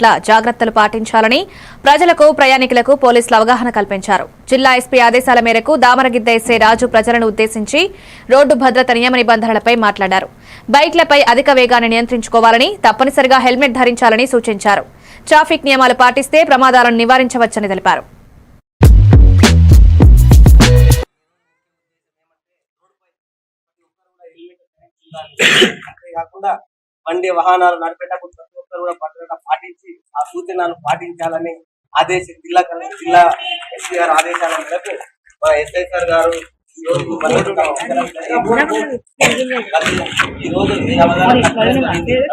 పట్ల జాగ్రత్తలు పాటించాలని ప్రజలకు ప్రయాణికులకు పోలీసులు అవగాహన కల్పించారు. జిల్లా ఎస్పీ ఆదేశాల మేరకు దామరగిద్ద ఎస్ఐ రాజు ప్రజలను ఉద్దేశించి రోడ్డు భద్రత నియమ నిబంధనలపై మాట్లాడారు. బైక్లపై అధిక వేగాన్ని నియంత్రించుకోవాలని తప్పనిసరిగా హెల్మెట్ ధరించాలని సూచించారు. ట్రాఫిక్ నియమాలు పాటిస్తే ప్రమాదాలను నివారించవచ్చని తెలిపారు. అంతేకాకుండా బండి వాహనాలు నడిపేటప్పుడు ప్రతి ఒక్కరు కూడా సూచనలు పాటించాలని ఆదేశ జిల్లా కలెక్టర్ జిల్లా ఎస్పీ గారు ఆదేశాల మేరకు మా ఎస్ఐ సార్ గారు ఈ రోజు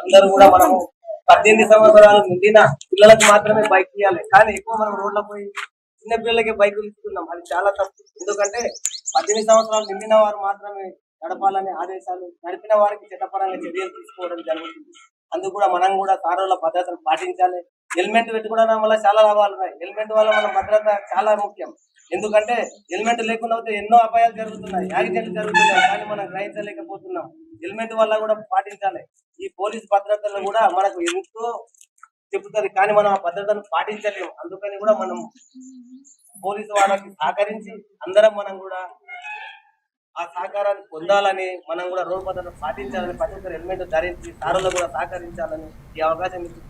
అందరూ కూడా మనము పద్దెనిమిది సంవత్సరాలు నిండిన పిల్లలకు మాత్రమే బైక్ ఇవ్వాలి. కానీ ఎక్కువ మనం రోడ్ల పోయి చిన్న పిల్లలకి బైకులు ఇస్తున్నాం. అది చాలా తప్పు. ఎందుకంటే పద్దెనిమిది సంవత్సరాలు నిండిన వారు మాత్రమే నడపాలనే ఆదేశాలు నడిపిన వారికి చట్టపరంగా చర్యలు తీసుకోవడం జరుగుతుంది. అందుకు కూడా మనం కూడా కారుల భద్రతను పాటించాలి. హెల్మెట్ పెట్టుకోవడం వల్ల చాలా లాభాలు ఉన్నాయి. హెల్మెట్ వల్ల మన భద్రత చాలా ముఖ్యం. ఎందుకంటే హెల్మెట్ లేకుండా పోతే ఎన్నో అపాయాలు జరుగుతున్నాయి. యాక్సిడెంట్లు జరుగుతున్నాయి. కానీ మనం గ్రహించలేకపోతున్నాం. హెల్మెట్ వల్ల కూడా పాటించాలి. ఈ పోలీస్ భద్రతలు కూడా మనకు ఎంతో చెబుతుంది కానీ మనం ఆ భద్రతను పాటించలేము. అందుకని కూడా మనం పోలీసు వాళ్ళకి సహకరించి అందరం మనం కూడా ఆ సహకారాన్ని పొందాలని మనం కూడా రోడ్ భద్రత పాటించాలని ప్రతి ఒక్కరు హెల్మెట్ ధరించి సారులు కూడా సహకరించాలని ఈ అవకాశం ఇచ్చి